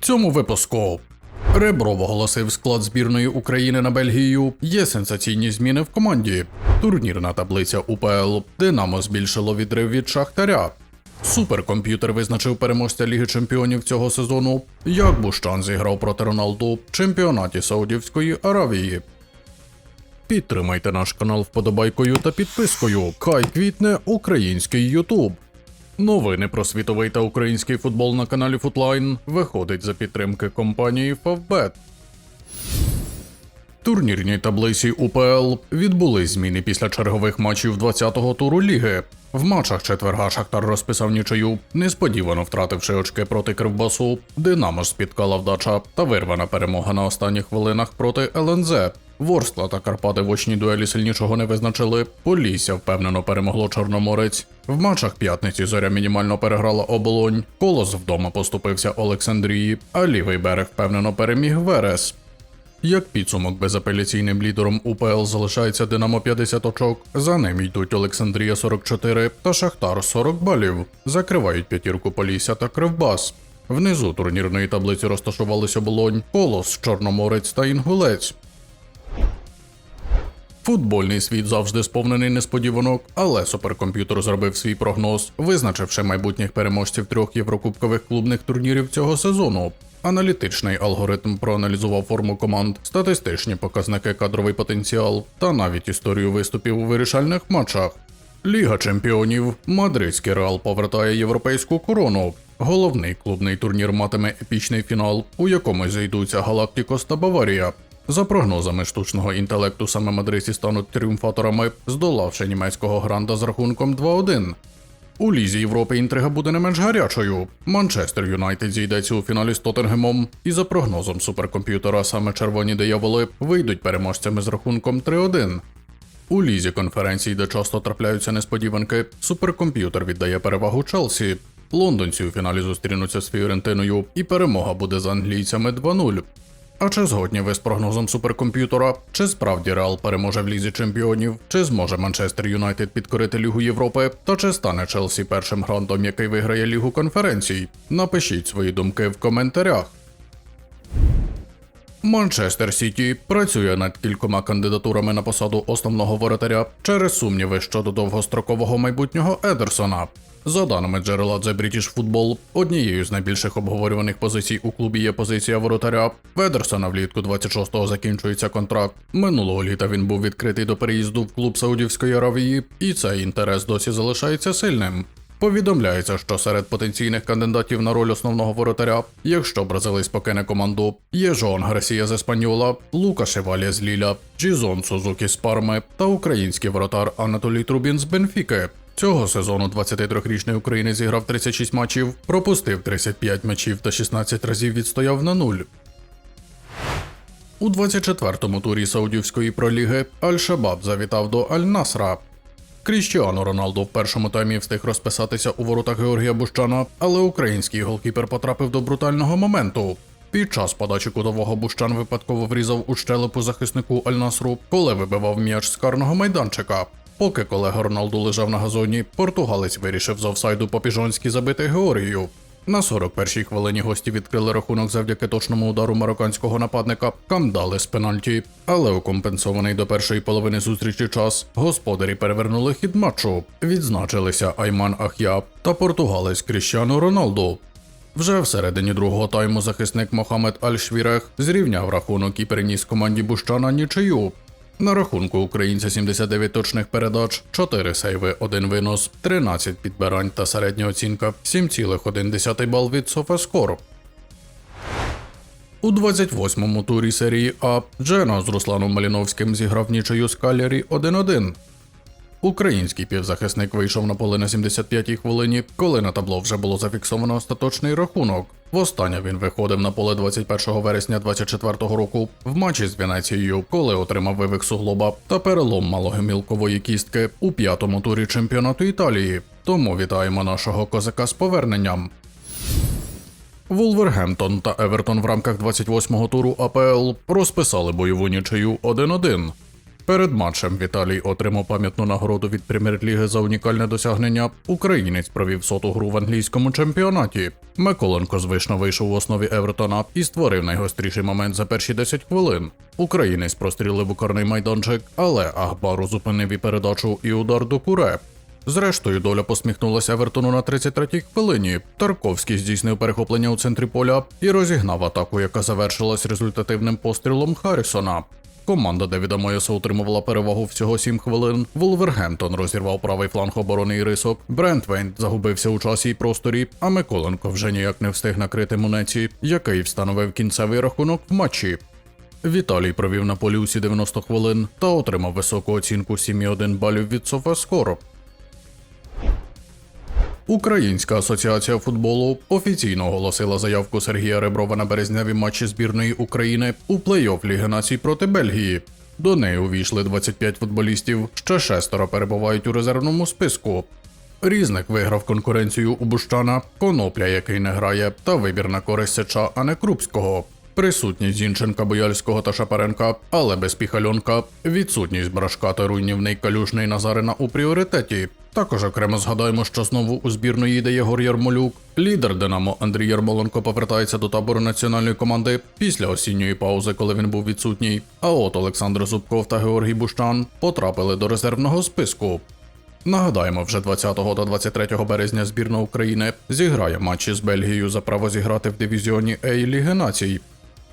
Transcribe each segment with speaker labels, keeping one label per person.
Speaker 1: цьому випуску. Ребров оголосив склад збірної України на Бельгію. Є сенсаційні зміни в команді. Турнірна таблиця УПЛ. Динамо збільшило відрив від Шахтаря. Суперкомп'ютер визначив переможця Ліги Чемпіонів цього сезону. Як Бущан зіграв проти Роналду в чемпіонаті Саудівської Аравії. Підтримайте наш канал вподобайкою та підпискою. Хай квітне український Ютуб. Новини про світовий та український футбол на каналі Футлайн виходить за підтримки компанії Favbet. Турнірній таблиці УПЛ відбулись зміни після чергових матчів 20-го туру ліги. В матчах четверга Шахтар розписав нічию, несподівано втративши очки проти Кривбасу. Динамо ж спіткала вдача та вирвана перемога на останніх хвилинах проти ЛНЗ. Ворскла та Карпати в очній дуелі сильнішого не визначили. Полісся впевнено перемогло Чорноморець. В матчах п'ятниці зоря мінімально переграла оболонь. Колос вдома поступився Олександрії, а лівий берег впевнено переміг Верес. Як підсумок безапеляційним лідером УПЛ залишається Динамо 50 очок. За ним йдуть Олександрія 44 та Шахтар 40 балів. Закривають п'ятірку Полісся та Кривбас. Внизу турнірної таблиці розташувалися Болонь, Колос, Чорноморець та Інгулець. Футбольний світ завжди сповнений несподіванок, але суперкомп'ютер зробив свій прогноз, визначивши майбутніх переможців трьох єврокубкових клубних турнірів цього сезону. Аналітичний алгоритм проаналізував форму команд, статистичні показники, кадровий потенціал та навіть історію виступів у вирішальних матчах. Ліга чемпіонів Мадридський Реал повертає європейську корону. Головний клубний турнір матиме епічний фінал, у якому зійдуться Галактикос та Баварія. За прогнозами штучного інтелекту, саме мадридці стануть тріумфаторами, здолавши німецького гранда з рахунком 2-1. У Лізі Європи інтрига буде не менш гарячою. Манчестер Юнайтед зійдеться у фіналі з Тоттенгемом, і за прогнозом суперкомп'ютера саме червоні дияволи вийдуть переможцями з рахунком 3-1. У лізі конференцій, де часто трапляються несподіванки, суперкомп'ютер віддає перевагу Челсі. Лондонці у фіналі зустрінуться з Фіорентиною, і перемога буде з англійцями 2-0. А чи згодні ви з прогнозом суперкомп'ютера? Чи справді Реал переможе в лізі чемпіонів? Чи зможе Манчестер Юнайтед підкорити Лігу Європи? Та чи стане Челсі першим грандом, який виграє Лігу конференцій? Напишіть свої думки в коментарях. Манчестер Сіті працює над кількома кандидатурами на посаду основного воротаря через сумніви щодо довгострокового майбутнього Едерсона. За даними джерела The British Football, однією з найбільших обговорюваних позицій у клубі є позиція воротаря. В Едерсона влітку 26-го закінчується контракт. Минулого літа він був відкритий до переїзду в клуб Саудівської Аравії, і цей інтерес досі залишається сильним. Повідомляється, що серед потенційних кандидатів на роль основного воротаря, якщо бразилець покине команду, є Жоан Гарсія з Еспаньола, Лука Шевалія з Ліля, Джізон Сузукі з Парми та український воротар Анатолій Трубін з Бенфіки. Цього сезону 23-річний українець зіграв 36 матчів, пропустив 35 м'ячів та 16 разів відстояв на нуль. У 24-му турі Саудівської проліги Аль-Шабаб завітав до Аль-Насра. Кріштіану Роналду в першому таймі встиг розписатися у воротах Георгія Бущана, але український голкіпер потрапив до брутального моменту. Під час подачі кутового Бущан випадково врізав у щелепу захиснику Аль-Насру, коли вибивав м'яч з карного майданчика. Поки колега Роналду лежав на газоні, португалець вирішив з офсайду по-піжонськи забити Георгію. На 41-й хвилині гості відкрили рахунок завдяки точному удару марокканського нападника Камдали з пенальті. Але у компенсований до першої половини зустрічі час господарі перевернули хід матчу. Відзначилися Айман Ах'яб та португалець Кріщану Роналду. Вже всередині другого тайму захисник Мохамед Аль-Швірех зрівняв рахунок і переніс команді Бущана нічию. На рахунку українця 79 точних передач, 4 сейви, 1 винос, 13 підбирань та середня оцінка 7,1 бал від Софаскор. У 28-му турі серії А Джена з Русланом Маліновським зіграв нічию з Калярі 1-1. Український півзахисник вийшов на поле на 75-й хвилині, коли на табло вже було зафіксовано остаточний рахунок. Востаннє він виходив на поле 21 вересня 24-го року в матчі з Венецією, коли отримав вивих суглоба та перелом малогомілкової кістки у п'ятому турі чемпіонату Італії. Тому вітаємо нашого козака з поверненням. Вулвергемптон та Евертон в рамках 28-го туру АПЛ розписали бойову нічию 1-1. Перед матчем Віталій отримав пам'ятну нагороду від прем'єр-ліги за унікальне досягнення. Українець провів соту гру в англійському чемпіонаті. Миколенко звично вийшов в основі Евертона і створив найгостріший момент за перші 10 хвилин. Українець прострілив у корний майданчик, але Ахбару зупинив і передачу і удар до куре. Зрештою, доля посміхнулася Евертону на 33-й хвилині. Тарковський здійснив перехоплення у центрі поля і розігнав атаку, яка завершилась результативним пострілом Харрісона. Команда Девіда Моєса утримувала перевагу всього 7 хвилин. Волвергемптон розірвав правий фланг оборони і рисок. Брентвейн загубився у часі й просторі, а Миколенко вже ніяк не встиг накрити Мунеці, який встановив кінцевий рахунок в матчі. Віталій провів на полі усі 90 хвилин та отримав високу оцінку 7,1 балів від Софаскоро. Українська асоціація футболу офіційно оголосила заявку Сергія Реброва на березневі матчі збірної України у плей-офф Ліги націй проти Бельгії. До неї увійшли 25 футболістів, ще шестеро перебувають у резервному списку. Різник виграв конкуренцію у Бущана, Конопля, який не грає, та вибір на користь Сеча, а не Крупського. Присутність Зінченка, Бояльського та Шапаренка, але без Піхальонка, відсутність Брашка та руйнівний Калюшний Назарина у пріоритеті. Також окремо згадаємо, що знову у збірної йде Єгор Ярмолюк. Лідер Динамо Андрій Ярмоленко повертається до табору національної команди після осінньої паузи, коли він був відсутній. А от Олександр Зубков та Георгій Бущан потрапили до резервного списку. Нагадаємо, вже 20 та 23 березня збірна України зіграє матчі з Бельгією за право зіграти в дивізіоні А Ліги націй.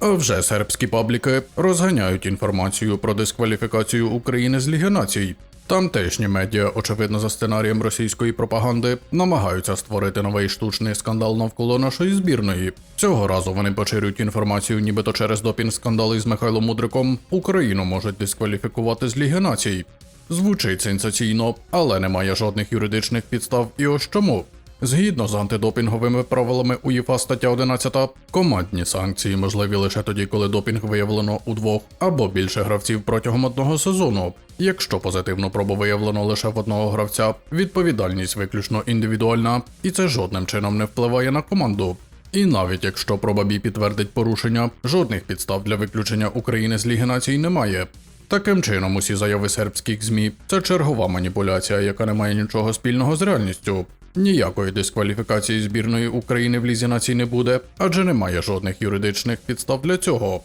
Speaker 1: Вже сербські пабліки розганяють інформацію про дискваліфікацію України з Ліги націй. Тамтешні медіа, очевидно, за сценарієм російської пропаганди, намагаються створити новий штучний скандал навколо нашої збірної. Цього разу вони поширюють інформацію, нібито через допінг скандали з Михайлом Мудриком Україну можуть дискваліфікувати з Ліги націй. Звучить сенсаційно, але немає жодних юридичних підстав і ось чому. Згідно з антидопінговими правилами УЄФА стаття 11, командні санкції можливі лише тоді, коли допінг виявлено у двох або більше гравців протягом одного сезону. Якщо позитивну пробу виявлено лише в одного гравця, відповідальність виключно індивідуальна, і це жодним чином не впливає на команду. І навіть якщо проба Бі підтвердить порушення, жодних підстав для виключення України з Ліги націй немає. Таким чином, усі заяви сербських ЗМІ це чергова маніпуляція, яка не має нічого спільного з реальністю. Ніякої дискваліфікації збірної України в Лізі націй не буде, адже немає жодних юридичних підстав для цього.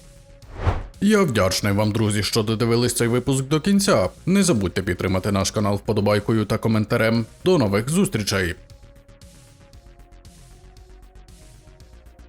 Speaker 1: Я вдячний вам, друзі, що додивились цей випуск до кінця. Не забудьте підтримати наш канал вподобайкою та коментарем. До нових зустрічей!